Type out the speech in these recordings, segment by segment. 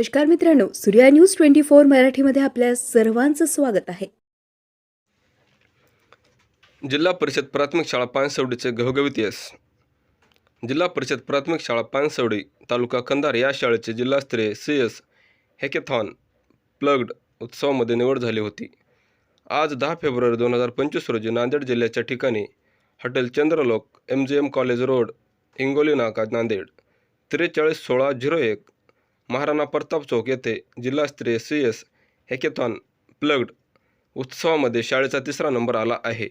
नमस्कार मित्रांनो Surya news twenty four मराठीमध्ये आपल्या सर्वांचं स्वागत आहे. जिल्हा परिषद प्राथमिक शाळा पानसवडीचे घवघवीत यश. जिल्हा परिषद प्राथमिक शाळा पानसवडी तालुका कंधार या शाळेचे जिल्हास्तरीय सी एस हॅकेथॉन प्लग्ड उत्सवामध्ये निवड झाली होती. आज दहा फेब्रुवारी दोन हजार पंचवीस रोजी नांदेड जिल्ह्याच्या ठिकाणी hotel Chandralok M G M college road Hingoli नाका नांदेड त्रेचाळीस सोळा झिरो एक महाराणा प्रताप चौक येथे जिल्हास्तरीय सी एस हॅकेथॉन प्लग्ड उत्सवामध्ये शाळेचा तिसरा नंबर आला आहे.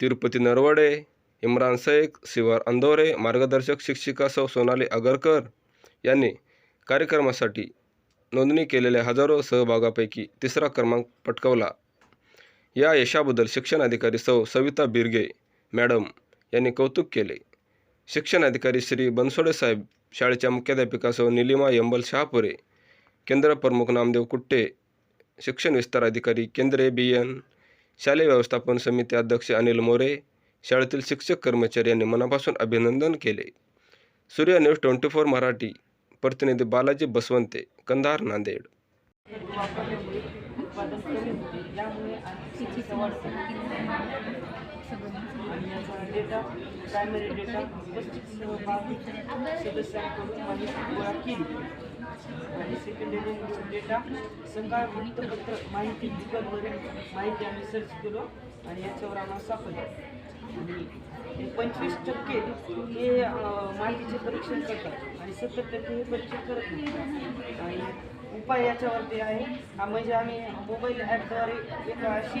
तिरुपती नरवडे इम्रान शेख शिवार अंदोरे मार्गदर्शक शिक्षिका सौ सोनाली आगरकर यांनी कार्यक्रमासाठी नोंदणी केलेल्या हजारो सहभागापैकी तिसरा क्रमांक पटकावला. या यशाबद्दल शिक्षण अधिकारी सौ सविता बिरगे मॅडम यांनी कौतुक केले. शिक्षण अधिकारी श्री बनसोडे साहेब शाळेच्या मुख्याध्यापिकासह निलिमा यंबल शहापुरे केंद्र प्रमुख नामदेव कुट्टे शिक्षण विस्तार अधिकारी केंद्रे बी एन शालेय व्यवस्थापन समिती अध्यक्ष अनिल मोरे शाळेतील शिक्षक कर्मचारी यांनी मनापासून अभिनंदन केले. सूर्य न्यूज ट्वेंटी फोर मराठी प्रतिनिधी बालाजी बसवंते कंधार नांदेड. आणि डेटा प्रायमरी डेटा पस्तीस सहभागी सदस्यांकडून माहिती गोळा केली आणि सेकंडरी डेटा संकाळ वृत्तपत्र माहिती गुगलवरील माहिती आम्ही सर्च केलो आणि याच्यावर आम्हाला सापडलं आणि पंचवीस टक्के हे अं, माहितीचे परीक्षण करतात आणि सत्तर टक्के हे परीक्षण करत नाही. आणि उपाय याच्यावरती आहे. हा म्हणजे आम्ही मोबाईल ॲपद्वारे एक अशी